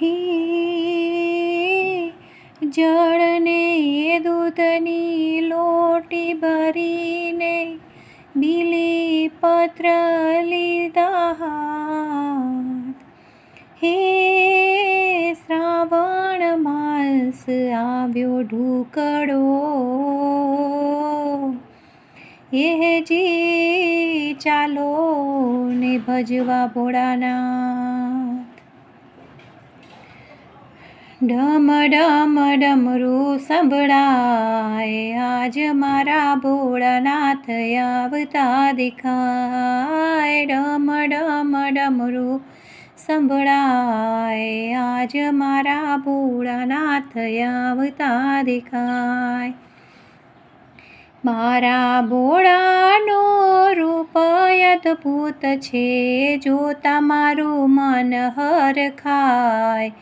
હે જળને દૂધની લોટી ભરીને બીલી પત્ર લીધા હે શ્રાવણ માસ આવ્યો ઢુકડો. એ જી ચાલો ને ભજવા ભોળાનાથ ડમ ડમ ડમરું સંભળાય. આજ મારા ભોળાનાથ આવતા દેખાય. ડમ ડમ ડમરું સંભળાય. આજ મારા ભોળાનાથ આવતા દેખાય. મારા ભોળાનો રૂપ અદભૂત છે જોતા મારું મન હર ખાય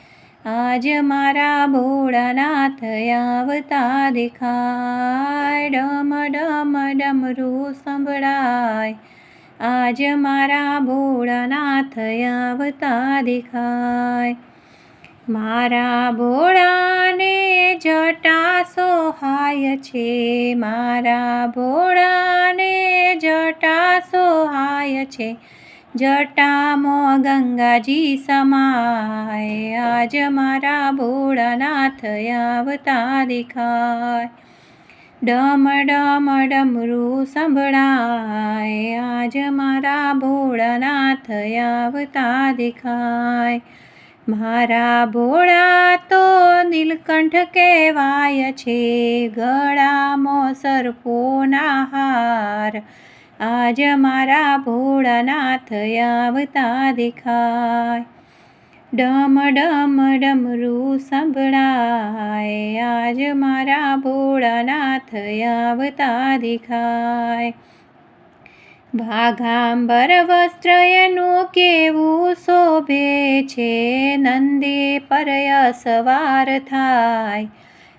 આજ મારા ભોળાનાથ આવતા દેખાય. ડમ ડમ ડમરું સંભળાય. આજ મારા ભોળાનાથ આવતા દેખાય. મારા ભોળાને જટા સોહાય છે. મારા ભોળાને જટા સોહાય છે. જટામાં ગંગાજી સમાય. આજ મારા ભોળાનાથ આવતા દેખાય. ડમ ડમ ડમરું સંભળાય. આજ મારા ભોળાનાથ આવતા દેખાય. મારા ભોળા તો નીલકંઠ કહેવાય છે. ગળામાં સરપોના હાર. આજ મારા ભોળાનાથ આવતા દેખાય. ડમ ડમ ડમરું સંભળાય. આજ મારા ભોળાનાથ આવતા દેખાય. ભાગાંબર વસ્ત્ર એનું કેવું શોભે છે. નંદે પરય સવાર થાય.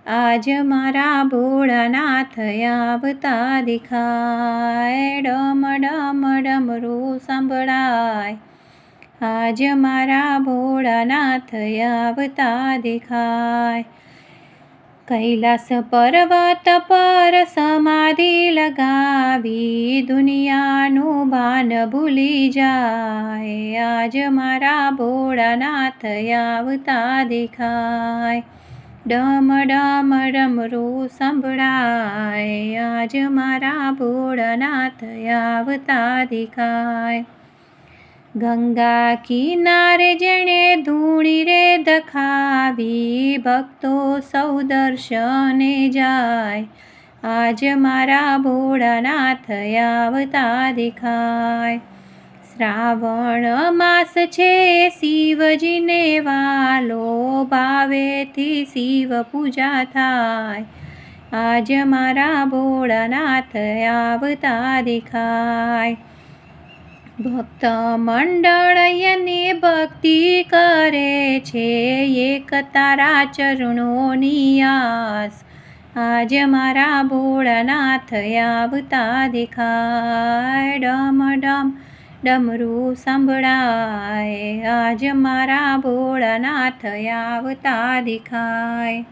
આજ મારા ભોળાનાથ આવતા દેખાય. ડમ ડમ ડમરું સંભળાય. આજ મારા ભોળાનાથ આવતા દેખાય. કૈલાસ પર્વત પર સમાધિ લગાવી દુનિયાનું ભાન ભૂલી જાય. આજ મારા ભોળાનાથ આવતા દેખાય. ડમ ડમ ડમરું સંભળાય. આજ મારા ભોળનાથ આવતા દેખાય. ગંગા કિનારે જેણે ધૂણી રે દખાવી, ભક્તો સૌ દર્શને જાય. આજ મારા ભોળાનાથ આવતા દેખાય. શ્રાવણ માસ છે, શિવજીને વાલો ભાવેથી શિવ પૂજા થાય. આજ મારા ભોળાનાથ આવતા દેખાય. ભક્ત મંડળ એની ભક્તિ કરે છે, એક તારા ચરણોની આસ. આજ મારા ભોળાનાથ આવતા દેખાય. ડમ ડમ ડમરું સંભળાય. આજ મારા ભોળાનાથ આવતા દેખાય.